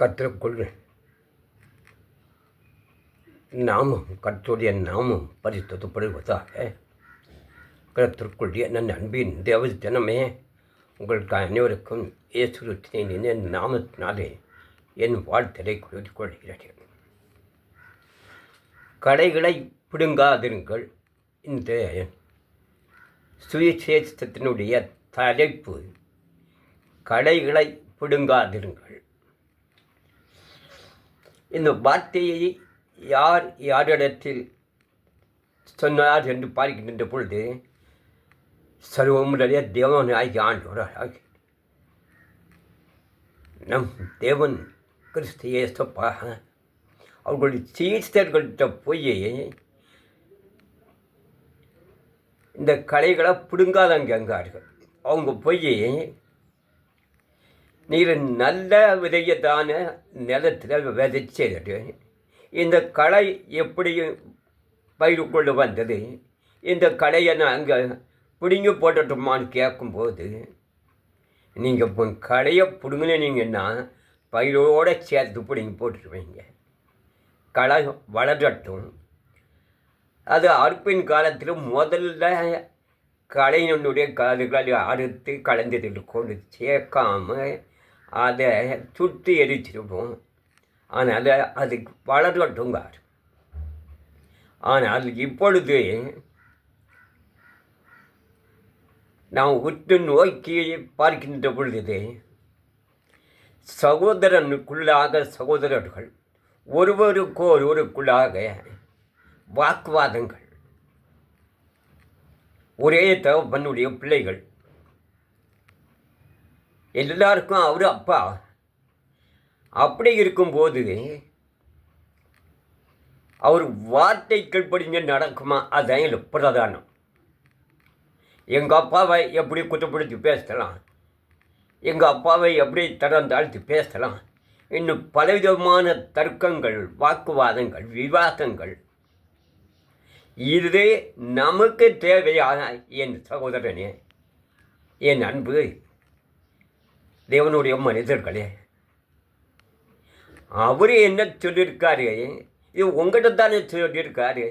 கற்றுக்கொள்வேன் நாமம் கற்றுடைய நாமம் பரிசுத்தப்படுவதாக கற்றுக்கொள்ளிய நன் அன்பின் தேவ ஜனமே உங்களுக்கு அனைவருக்கும் இயேசுத்தின் நாமத்தினாலே என் வாழ்த்தலை கொள்கிறேன். கடைகளை பிடுங்காதிருங்கள். இந்த சுவிசேஷத்தினுடைய தலைப்பு கடைகளை பிடுங்காதிருங்கள். இந்த வார்த்தையை யார் யாரிடத்தில் சொன்னார் என்று பார்க்கின்ற பொழுது சர்வமுடைய தேவனாகி ஆகி நம் தேவன் கிறிஸ்து இயேசப்பா அவர்களுடைய சீஸ்தர்கள்ட்ட போய் இந்த கலைகளை பிடுங்காதங்க அங்கார்கள். அவங்க போய் நீர் நல்ல விதையதான நிலத்தில் விதைச்சது இந்த களை எப்படி பயிருக்குள்ள வந்தது? இந்த களையை நான் அங்கே பிடுங்கி போட்டுட்டோமான்னு கேட்கும்போது நீங்கள் இப்போ களையை பிடுங்கினீங்கன்னா பயிரோடு சேர்த்து பிடுங்கி போட்டுருவீங்க? களை வளரட்டும். அது அறுப்பின் காலத்தில் முதல்ல கலைஞனுடைய காதுகளை அறுத்து கலந்ததில் கொண்டு சேர்க்காம அதை சுற்றி எரிச்சிருவோம் ஆனால் அது வளரட்டுங்கார் ஆனால் இப்பொழுது நாம் உற்று நோக்கி பார்க்கின்ற பொழுது சகோதரனுக்குள்ளாக சகோதரர்கள் ஒருவருக்கு ஒருவருக்குள்ளாக வாக்குவாதங்கள். ஒரே தகப்பனுடைய பிள்ளைகள் எல்லாருக்கும் அவர் அப்பா. அப்படி இருக்கும்போது அவர் வார்த்தைகள் படிங்க நடக்குமா? அதான் இல்லை பிரதானம். எங்கள் அப்பாவை எப்படி குற்றப்படுத்தி பேசலாம்? எங்கள் அப்பாவை எப்படி தரம் தாழ்த்தி பேசலாம்? இன்னும் பலவிதமான தர்க்கங்கள் வாக்குவாதங்கள் விவாதங்கள். இது நமக்கு தேவையான என் சகோதரனே என் அன்பு. தேவனுடைய மனிதர்களே அவர் என்ன சொல்லியிருக்காரு இது உங்கள்கிட்ட தானே சொல்லியிருக்காரு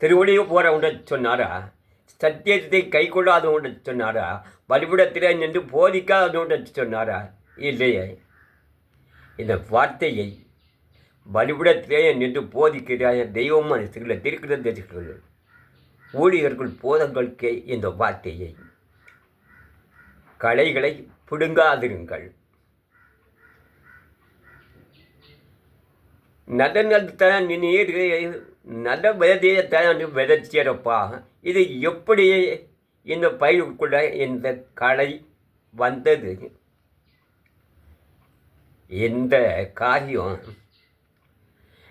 திருவடியை போகிறவங்க சொன்னாரா? சத்தியத்தை கை கொள்ளாதவங்க சொன்னாரா? பலிபிடத்தில் நின்று போதிக்காதவங்க சொன்னாரா? இல்லையே. இந்த வார்த்தையை பலிபிடத்திலே நின்று போதிக்கிற தெய்வம் மனசுகளை திருக்கிறதர்கள் ஊழியர்கள் போதங்களுக்கு இந்த வார்த்தையை கலைகளை பிடுங்காதிருங்கள். நல்ல நல்லத்தான் நீர் நல்ல விதையத்தான் விதைச்சியறப்பா இது எப்படி இந்த பயிருக்குள்ள இந்த களை வந்தது? இந்த காரியம்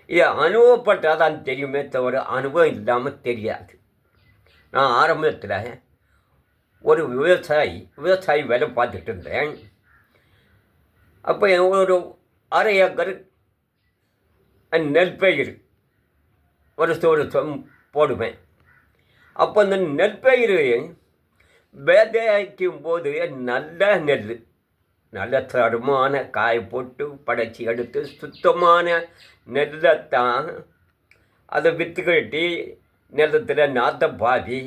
இது அனுபவப்பட்டால் தான் தெரியுமே தவிர அனுபவம் இல்லாமல் தெரியாது. நான் ஆரம்பத்தில் ஒரு விவசாயி விவசாயி வேலை பார்த்துட்டு இருந்தேன். அப்போ ஒரு அரை ஏக்கர் நெல் பயிர் வருஷம் வருஷம் போடுவேன். அப்போ அந்த நெற்பயிர் விதைக்கும் போது நல்ல நெல் நல்ல தரமான காய் போட்டு படைச்சி எடுத்து சுத்தமான நெல்லைத்தான் அதை விற்று கட்டி நிலத்தில் நாற்ற பாதி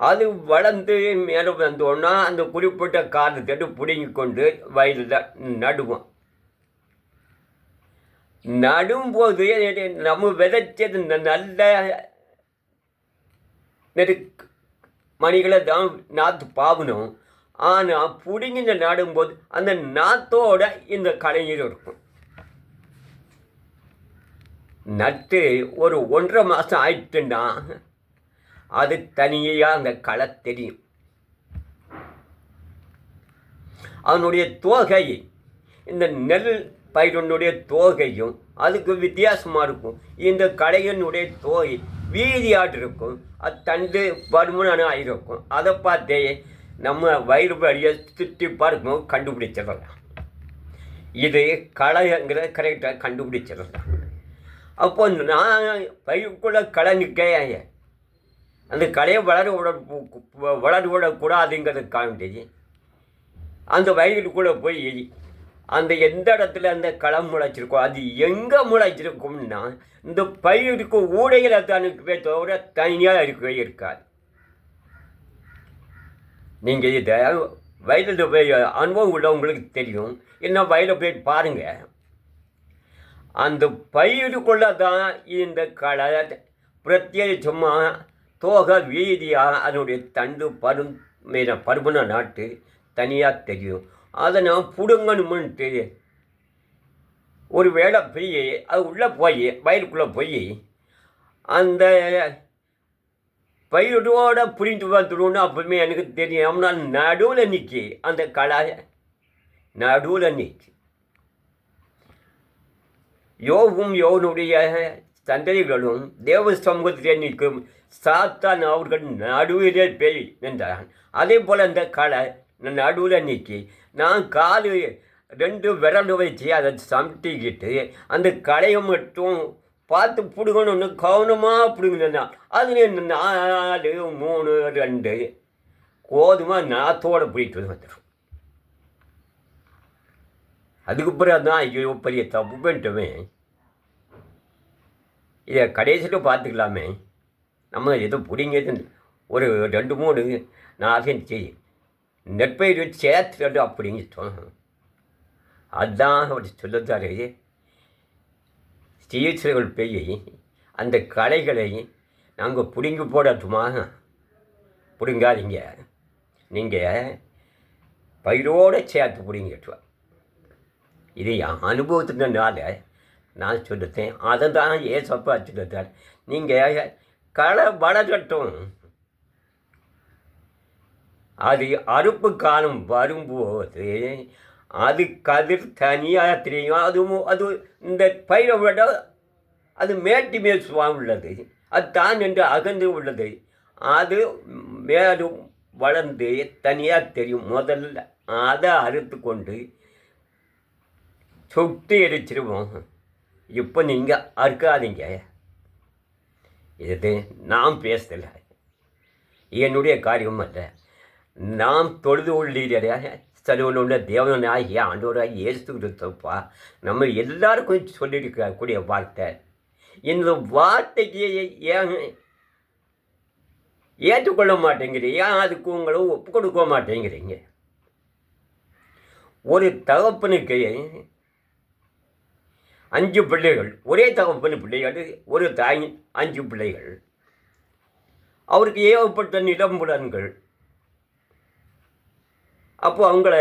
அது வளர்ந்து மேலே வந்தோன்னா அந்த குறிப்பிட்ட காலத்தட்டு பிடுங்கி கொண்டு வயலில் நடுவோம். நடும்போது நம்ம விதைச்சது நல்ல நெருக்கு மணிகளை தான் நாற்று பாவணும் ஆனால் பிடுங்கி நடும்போது அந்த நாத்தோட இந்த கலைஞர் இருக்கும். நட்டு ஒரு ஒன்றரை மாதம் ஆயிடுச்சுன்னா அது தனியாக அந்த களை தெரியும். அதனுடைய தோகை இந்த நெல் பயிரனுடைய தோகையும் அதுக்கு வித்தியாசமாக இருக்கும். இந்த கடையனுடைய தோகை வீதியாட்டு இருக்கும் அது தண்டு பருமனாக ஆயிருக்கும். அதை பார்த்தே நம்ம வயிறு வழியை சுற்றி பார்க்கும் கண்டுபிடிச்சிடலாம். இது களைங்கிற கரெக்டாக கண்டுபிடிச்சிடலாம். அப்போ நான் பயிருக்குள்ளே களை நிற்க அந்த கலையை வளர விட வளர விடக்கூடாதுங்கிறதுக்காண்டி அந்த வயலுக்குள்ளே போய் அந்த எந்த இடத்துல அந்த களம் முளைச்சிருக்கோ அது எங்கே முளைச்சிருக்கும்னா இந்த பயிருக்கு ஊடையில் தான் தவிர தனியாக இருக்கவே இருக்காது. நீங்கள் இதை வயலில் போய் அனுபவம் உள்ளவங்களுக்கு தெரியும். என்ன வயலில் போய் பாருங்கள் அந்த பயிருக்குள்ளே தான் இந்த களை பிரத்யேகமாக தோக வீதியாக அதனுடைய தண்டு பரும் மீன பருமன நாட்டு தனியாக தெரியும். அதை நான் பிடுங்கணுமென்ட்டு ஒரு வேளை போய் அது உள்ளே போய் வயலுக்குள்ளே போய் அந்த பயிரோட புரிந்து வந்துடும்னு அப்பவுமே எனக்கு தெரியும். நான் நடுவில் நிற்கி அந்த கலாய நடுவில் நிற்கி யோகும் யோகனுடைய சந்ததிகளும் தேவ சமூகத்திலே நிற்கும் சாத்தான் அவர்கள் நடுவிலே பேய் நின்றான். அதே போல் அந்த களை நடுவில் நிற்கி நான் காலு ரெண்டு விரல் வச்சு அதை சமட்டிக்கிட்டு அந்த களையை மட்டும் பார்த்து பிடுங்கணும்னு கவனமாக பிடுங்கினா அது நாலு மூணு ரெண்டு கோதுமை நாத்தோடு போயிட்டு வந்துடும். அதுக்கு பிறகு தான் ஐயோ பெரிய தப்பு பண்ணிட்டோமே. இதை கடைசியில் பார்த்துக்கலாமே. நம்ம ஏதோ பிடிங்கிறது ஒரு ரெண்டு மூணு நாளையும் செய்யும் நெற்பயிர் சேர்த்து அப்படிங்கிட்டோம் அதுதான் அவர் சொல்லத்தாரு சிகிச்சைகள் போய் அந்த களைகளை நாங்கள் பிடுங்கி போடட்டுமா? பிடுங்காதீங்க. நீங்கள் பயிரோடு சேர்த்து பிடிங்கிட்டுவா இது என் அனுபவத்தினால நான் சொல்லுத்தேன் அதை தான் ஏசப்பா சொல்லுத்தார் நீங்கள் களை வளரட்டும் அது அறுப்பு காலம் வரும்போது அது கதிர் தனியாக தெரியும். அதுவும் அது இந்த பயிரை விட அது மேட்டி மேல் உள்ளது. அது தான் என்று அகன்று உள்ளது. அது மேலும் வளர்ந்து தனியாக தெரியும். முதல்ல அதை அறுத்து கொண்டு சுட்டு எரிச்சிருவோம். இப்போ நீங்கள் அறுக்காதீங்க. இது நாம் பேசலை. என்னுடைய காரியம் அல்ல. நாம் தொழுது உள்ளீரே சலுவனுள்ள தேவனாகிய ஆண்டவராக இயேசு கிறிஸ்தப்பா நம்ம எல்லாருக்கும் சொல்லியிருக்கக்கூடிய வார்த்தை. இந்த வார்த்தைக்கு ஏன் ஏற்றுக்கொள்ள மாட்டேங்கிறீங்க? ஏன் அதுக்கு உங்களும் ஒப்பு கொடுக்க மாட்டேங்கிறீங்க? ஒரு தகப்பனுக்கு அஞ்சு பிள்ளைகள். ஒரே தகப்பன் பிள்ளைகள். ஒரு தாய் அஞ்சு பிள்ளைகள். அவருக்கு ஏகப்பட்ட நிலம்புடன்கள் அப்போ அவங்கள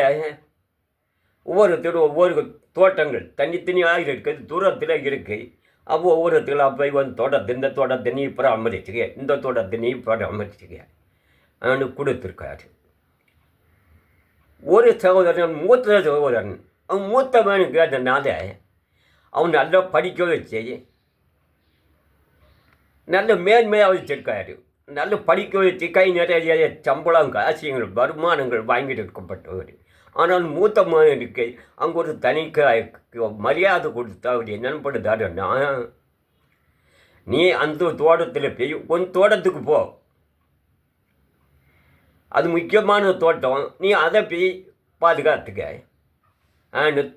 ஒவ்வொருத்தரும் ஒவ்வொரு தோட்டங்கள் தனித்தனியாக இருக்குது தூரத்தில் இருக்குது அப்போ ஒவ்வொருத்தரும் அப்போ வந்து தோட்டத்தை இந்த தோட்டத்தை நீ பராமரிச்சுக்க இந்த தோட்டத்தை நீ பராமரிச்சுக்க அவனு கொடுத்துருக்காரு. ஒரு சகோதரன் மூத்த சகோதரன். அவன் மூத்தவனுக்கு அதனால அவன் நல்லா படிக்க வச்சு நல்ல மேன்மையாக வச்சிருக்காரு நல்ல படிக்க வச்சு கை நிறைய சம்பளம் காசியங்கள் வருமானங்கள் வாங்கிட்டு இருக்கப்பட்டவர் ஆனால் மூத்த மகனுக்கு அங்கே ஒரு தனி மரியாதை கொடுத்து அவர் என்னென்னு படுத்தாருன்னா நீ அந்த தோட்டத்தில் போய் உன் தோட்டத்துக்கு போ. அது முக்கியமான தோட்டம். நீ அதை போய் பாதுகாத்துக்க.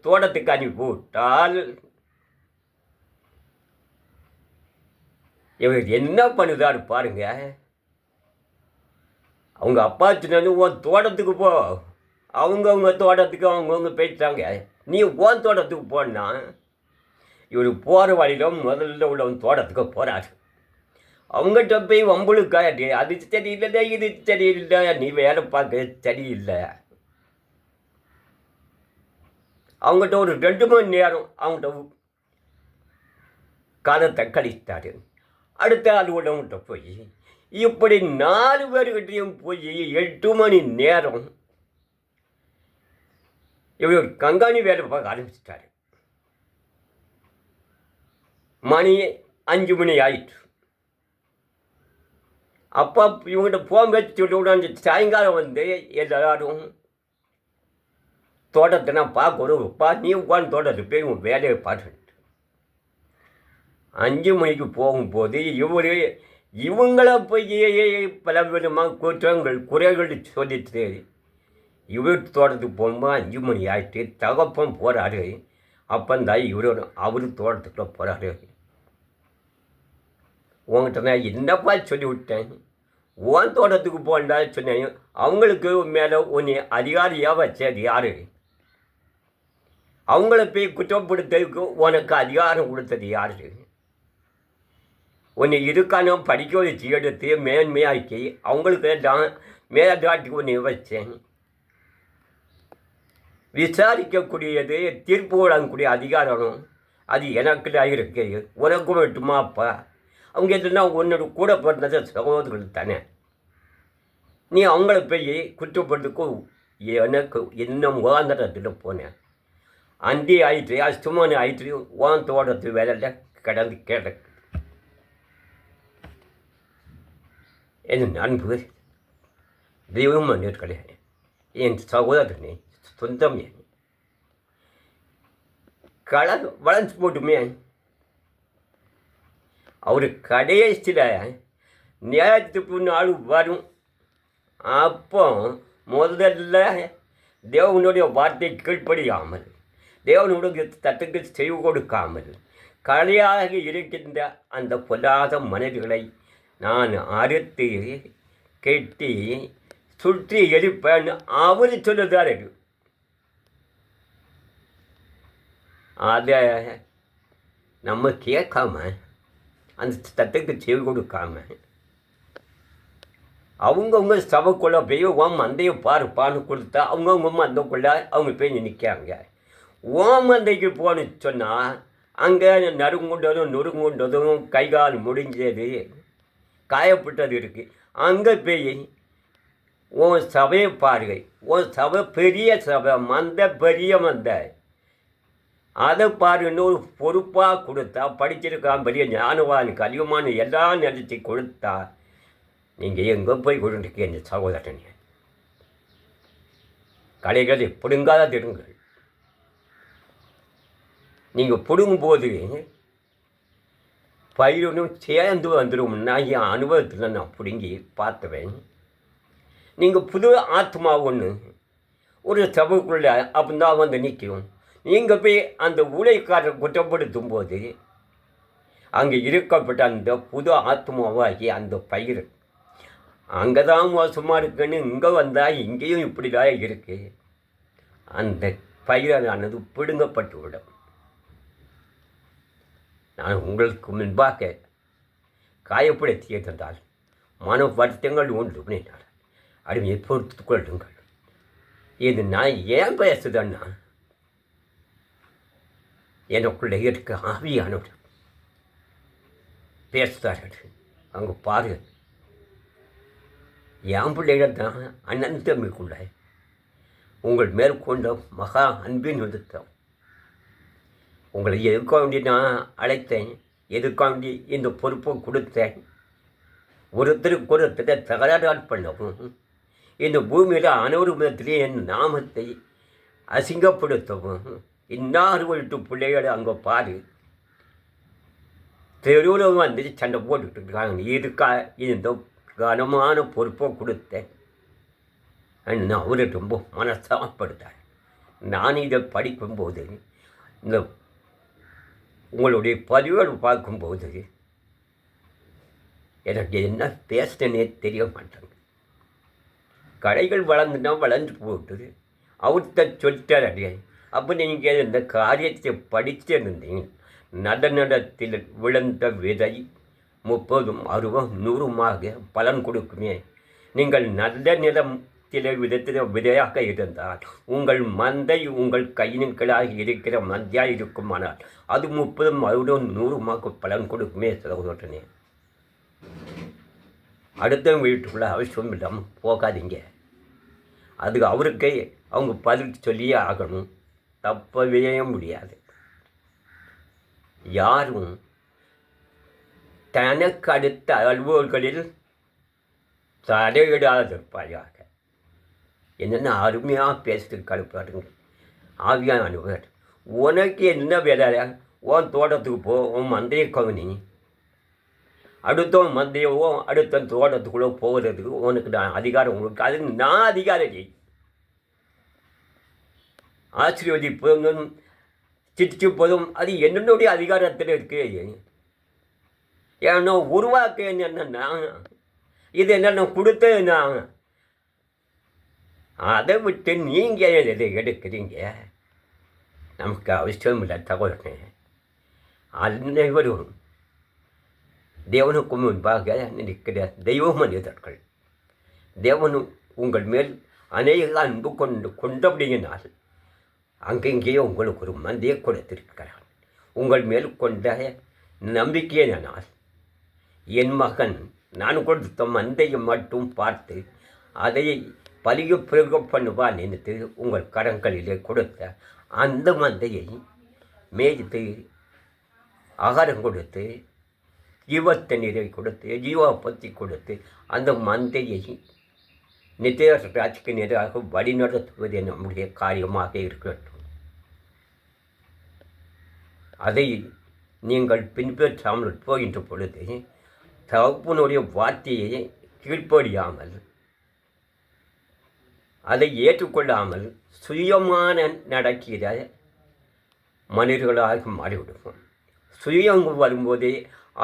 தோட்டத்துக்கு அனுப்பி விட்டால் இவர் என்ன பண்ணுதாரு பாருங்க. அவங்க அப்பா சொன்னது உன் தோட்டத்துக்கு போ. அவங்கவுங்க தோட்டத்துக்கு அவங்கவுங்க போயிட்டாங்க. நீ உன் தோட்டத்துக்கு போனா இவர் போகிற வழியில் முதல்ல உள்ளவன் தோட்டத்துக்கு போகிறாரு அவங்ககிட்ட போய் வம்புழுக்காட்டி அது சரியில்லை இது சரியில்லை நீ வேலை பார்க்க சரியில்லை. அவங்ககிட்ட ஒரு ரெண்டு மணி நேரம் அவங்ககிட்ட காலத்தை கழித்தாரு அடுத்த அலுவலகம்கிட்ட போய் இப்படி நாலு பேர்கிட்டையும் போய் எட்டு மணி நேரம் இவர் கங்காணி வேலை பார்க்க ஆரம்பிச்சிட்டாரு. மணி அஞ்சு மணி ஆயிட்டு அப்பா இவங்ககிட்ட ஃபோன் வச்சு சொல்லி விடாந்து சாயங்காலம் வந்து எல்லாரும் தோட்டத்தை நான் பார்க்கணும் பா நீ உட்காந்து தோட்டத்துக்கு போய் உன் வேலையை பார்த்து அஞ்சு மணிக்கு போகும்போது இவர் இவங்கள போய் பல விதமாக குற்றங்கள் குறைகள் சொல்லிட்டு இவர் தோட்டத்துக்கு போகும்போது அஞ்சு மணி ஆகிட்டு தகப்பம் போகிறாரு அப்பந்தான் இவர் அவர் தோட்டத்துக்குள்ளே போகிறாரு உங்கள்கிட்ட நான் என்னப்பா சொல்லி விட்டேன் உன் தோட்டத்துக்கு போகண்டா சொன்னேன். அவங்களுக்கு மேலே உன்னை அதிகாரியாக வச்சது யார்? அவங்கள போய் குற்றப்படுத்ததுக்கு உனக்கு அதிகாரம் கொடுத்தது யார்? உன்னை இருக்கானோ படிக்க வச்சு எடுத்து மேன்மையாக்கி அவங்களுக்கு தான் மேலாட்டுக்கு ஒன்று வச்சேன் விசாரிக்கக்கூடியது தீர்ப்பு வழங்கக்கூடிய அதிகாரம் அது எனக்கு தான் இருக்குது உனக்கும் மட்டுமா அப்பா? அவங்க எதுனா உன்னோட கூட பிறந்தது சகோதரர்கள் தானே. நீ அவங்கள போய் குற்றப்படுறதுக்கு எனக்கு இன்னும் உகாந்தரத்தில் போனேன். அந்தி ஆயிற்று அஷ்டமோனி ஆயிற்று ஓன் தோட்டத்து வேலையில் கிடந்து கிடக்கு. என் நண்பு தெய்வம் கிடையாது என் சகோதரனே சொந்தம் என் களை வளர்ந்து போட்டுமே அவர் கடைசியில் நேரத்துக்கு நாள் வரும் அப்போ முதல்ல தேவனுடைய வார்த்தை கீழ்ப்படியாமல் தேவனுடைய தட்டுக்கு செய்வு கொடுக்காமல் கலையாக இருக்கின்ற அந்த பொல்லாத மனிதர்களை நான் அறுத்து கெட்டி சுற்றி எரிப்பேன் அவர் சொல்லுதாரு அதை நம்ம கேட்காம அந்த சத்துக்கு செய்து கொடுக்காம அவங்கவுங்க சபைக்குள்ளே போய் ஓம் மந்தையை பாருப்பான்னு கொடுத்தா அவங்கவுங்க மந்தைக்குள்ளே அவங்க போய் நிற்காங்க ஓம் மந்தைக்கு போன்னு சொன்னால் அங்கே நறுங்குண்டதும் நொறுங்குண்டதும் கை கால் முடிஞ்சது. காயப்பட்டது இருக்குது அங்கே போய் உன் சபையை பாருங்க உன் சபை பெரிய சபை மந்த பெரிய மந்த. அதை பாருன்னு ஒரு பொறுப்பாக கொடுத்தா படிச்சிருக்கான் பெரிய ஞானவான் கலியுமான் எல்லாம் நினச்சி கொடுத்தா நீங்கள் எங்கே போய் கொண்டிருக்கீங்க சகோதரனே? கலைகளை பிடுங்காத திருங்கள் நீங்கள் பிடுங்கும்போது பயிரும் சேர்ந்து வந்துடும்னா என் அனுபவத்தில் நான் பிடுங்கி பார்த்துவேன். நீங்கள் புது ஆத்மா ஒன்று ஒரு சபைக்குள்ளே அப்படிதான் வந்து நிற்கும். நீங்கள் போய் அந்த ஊழியக்காரரை குற்றப்படுத்தும் போது அங்கே இருக்கப்பட்ட அந்த புது ஆத்மாவாகி அந்த பயிர் அங்கே தான் மோசமாக இருக்குன்னு இங்கே வந்தால் இங்கேயும் இப்படி தான் இருக்குது அந்த பயிரானது பிடுங்கப்பட்டு விடும் நான் உங்களுக்கு முன்பாக காயப்படுத்திய தந்தால் மன வருத்தங்கள் உண்டு அப்படின்னார் அடிமையை பொறுத்து கொள்ளுங்கள். இது நான் ஏன் பேசுதன்னா எனக்குள்ளே இருக்க ஆவியானவர். பேசுகிறார்கள் அங்கே பாரு. என் பிள்ளைகள் தான் அண்ணன் தம்பிக்குள்ள. உங்கள் மேற்கொண்ட மகா அன்பின் நிறுத்தம் உங்களை எதுக்காக வேண்டி நான் அழைத்தேன்? எதுக்காக வேண்டி இந்த பொறுப்பை கொடுத்தேன்? ஒருத்தருக்கு ஒருத்தரை தகராறு பண்ணவும் இந்த பூமியில் அனைவரு விதத்திலே என் நாமத்தை அசிங்கப்படுத்தவும் இன்னார் வீட்டு பிள்ளைகளை அங்கே பாரு. தெருவில் வந்து சண்டை போட்டுக்கிட்டு இருக்காங்க. இதுக்கா இந்த கனமான பொறுப்பை கொடுத்தேன்? அவரை ரொம்ப மனசாப்படுத்தார் நான் இதை படிக்கும்போது இந்த உங்களுடைய பதிவுகள் பார்க்கும்போது எனக்கு என்ன பேசுனே தெரிய மாட்டாங்க கடைகள் வளர்ந்துனா வளர்ந்து போட்டுது அவர்த்த சொல்லிட்டார். அடியே அப்போ நீங்கள் இந்த காரியத்தை படிச்சிருந்தீங்க. நடனத்தில் விழுந்த விதை முப்பதும் அறுபதும் நூறுமாக பலன் கொடுக்குமே. நீங்கள் நல்ல சில விதத்தில் விதையாக இருந்தால் உங்கள் மந்தை உங்கள் கையின்களாக இருக்கிற மந்தையாக இருக்குமானால் அது முப்பதும் அறுபதும் மாக்கு பலன் கொடுக்குமே சகோதரனே. அடுத்த வீட்டுக்குள்ளே அவசியம் இல்லாமல் போகாதீங்க. அதுக்கு அவருக்கே அவங்க பதில் சொல்லியே ஆகணும். தப்பவே முடியாது. யாரும் தனக்கு அடுத்த அலுவல்களில் தலையிடாதிருப்பாயாக என்னென்ன அருமையாக பேசிட்டு கழுப்பாருங்க ஆவியானவர் உனக்கு என்ன வேலை? உன் தோட்டத்துக்கு போ உன் மந்தையை கவனி. அடுத்தவன் மந்தையவோ அடுத்த தோட்டத்துக்குள்ளே போகிறதுக்கு உனக்கு நான் அதிகாரம் உங்களுக்கு அது நான் அதிகாரம் ஆசீர்வதிப்பதும் சித்திப்பதும் அது என்னுடைய அதிகாரத்தில் இருக்கு. ஏன்னா உருவாக்க என்னென்னா இது என்னென்ன கொடுத்தேன் நான்? அதை விட்டு நீங்கள் எதை எடுக்கிறீங்க? நமக்கு அவசியம் இல்லை தகவல் அனைவரும் தேவனுக்கு முன்பாக நிற்கிற தெய்வ மனிதர்கள் தேவனும் உங்கள் மேல் அநேக அன்பு கொண்டு கொண்டபடியினால் அங்கெங்கேயோ உங்களுக்கு ஒரு மந்தையை கொடுத்திருக்கிறார். உங்கள் மேல் கொண்ட நம்பிக்கையினால் என் மகன் நான் கொடுத்த மந்தையை மட்டும் பார்த்து அதை பலிய பிறகு பண்ணுவான் நினைத்து உங்கள் கடன்களிலே கொடுத்த அந்த மந்தையை மேய்த்து ஆகாரம் கொடுத்து ஜீவத்த நீரை கொடுத்து ஜீவாபத்தி கொடுத்து அந்த மந்தையை நித்திய ராஜ்க்கு நேராக வழிநடத்துவது நம்முடைய காரியமாக இருக்கட்டும். அதை நீங்கள் பின்பற்றாமல் போகின்ற பொழுது தகப்பனுடைய வார்த்தையை கீழ்ப்படியாமல் அதை ஏற்றுக்கொள்ளாமல் சுயமான நடக்கிற மனிதர்களாக மாறிவிடுவோம். சுயம் வரும்போதே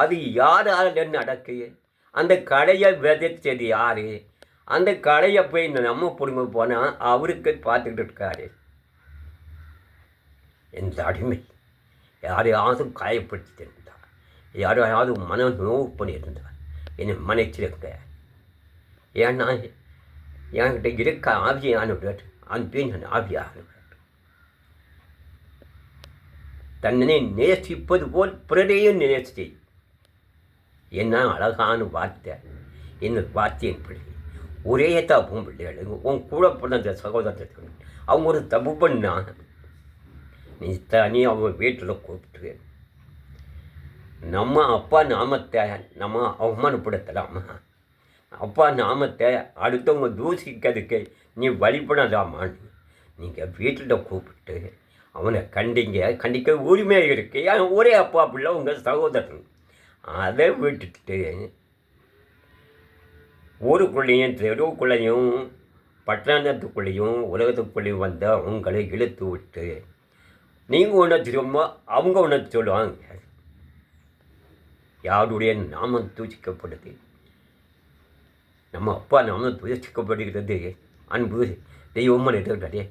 அது யாரால் நடக்கு அந்த கடையை விதைச்சது யார்? அந்த கடையை போய் நம்ம பிடுங்க போனால் அவருக்கு பார்த்துக்கிட்டு இருக்காரு. எந்த அடிமை. யாரையாவது காயப்படுத்தியிருந்தார் யாரையாவது மன நோவு பண்ணியிருந்தார் என்னை மனைச்சிருக்க ஏன்னா என்கிட்ட இருக்க ஆவியானவர் அன்பே நான் ஆவியானவர். தன்னை நேசிப்பது போல் பிறரையும் நேசி என்ன அழகான வார்த்தை என்ன வார்த்தையின் பிள்ளை ஒரே தப்பும் பிள்ளைகள் உன் கூட பிறந்த சகோதரத்தை அவங்க ஒரு தப்பு பண்ணாங்க நீ தனி அவங்க வீட்டில் கூப்பிட்டு நம்ம அப்பா நாமத்தை நம்ம அவமானப்படுத்தலாமா? அப்பா நாமத்தை அடுத்தவங்க தூசிக்கிறதுக்கு நீ வழிபடலாமான்னு நீங்கள் வீட்டில் கூப்பிட்டு அவனை கண்டிங்க கண்டிக்க உரிமை இருக்கு. ஏன் ஒரே அப்பா பிள்ளை உங்கள் சகோதரன். அதை விட்டுட்டு ஊருக்குள்ளேயும் தெருவுக்குள்ளேயும் பட்டணத்துக்குள்ளேயும் உலகத்துக்குள்ளேயும் வந்த அவங்களை இழுத்து விட்டு நீங்கள் ஒன்று திரும்ப அவங்க ஒன்று சொல்லுவாங்க. யாருடைய நாமம் தூசிக்கப்படுது நம்ம அப்பா நாமம் தூசிக்கப்படுகிறது அன்பு தெய்வமாக இருக்கிறதே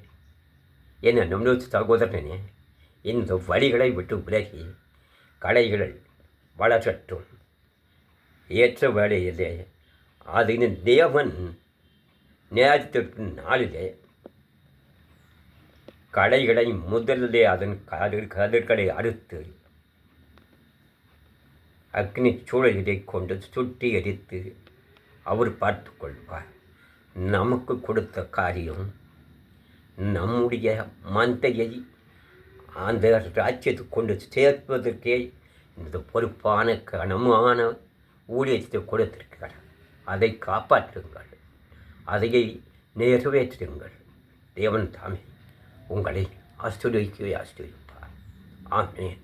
என்ன நம்மளோட சகோதரனே இந்த வழிகளை விட்டு விலகி கலைகள் வளரட்டும். ஏற்ற வேலையிலே அதின் தேவன் நேரத்திற்கு நாளிலே கலைகளை முதலிலே அதன் கதிர் கதிர்களை அறுத்து அக்னி சூழலிலே கொண்டு சுட்டி எரித்து அவர் பார்த்து கொள்வார் நமக்கு கொடுத்த காரியம் நம்முடைய மந்தையை அந்த ராஜ்யத்துக்கு கொண்டு சேர்ப்பதற்கே இந்த பொறுப்பான கனமான ஊழியத்தை கொடுத்திருக்கிறார். அதை காப்பாற்றுங்கள். அதையை நிறைவேற்றுங்கள். தேவன் தாமே உங்களை ஆஸ்திரிக்கவே ஆஸ்திரிப்பார் ஆமேன்.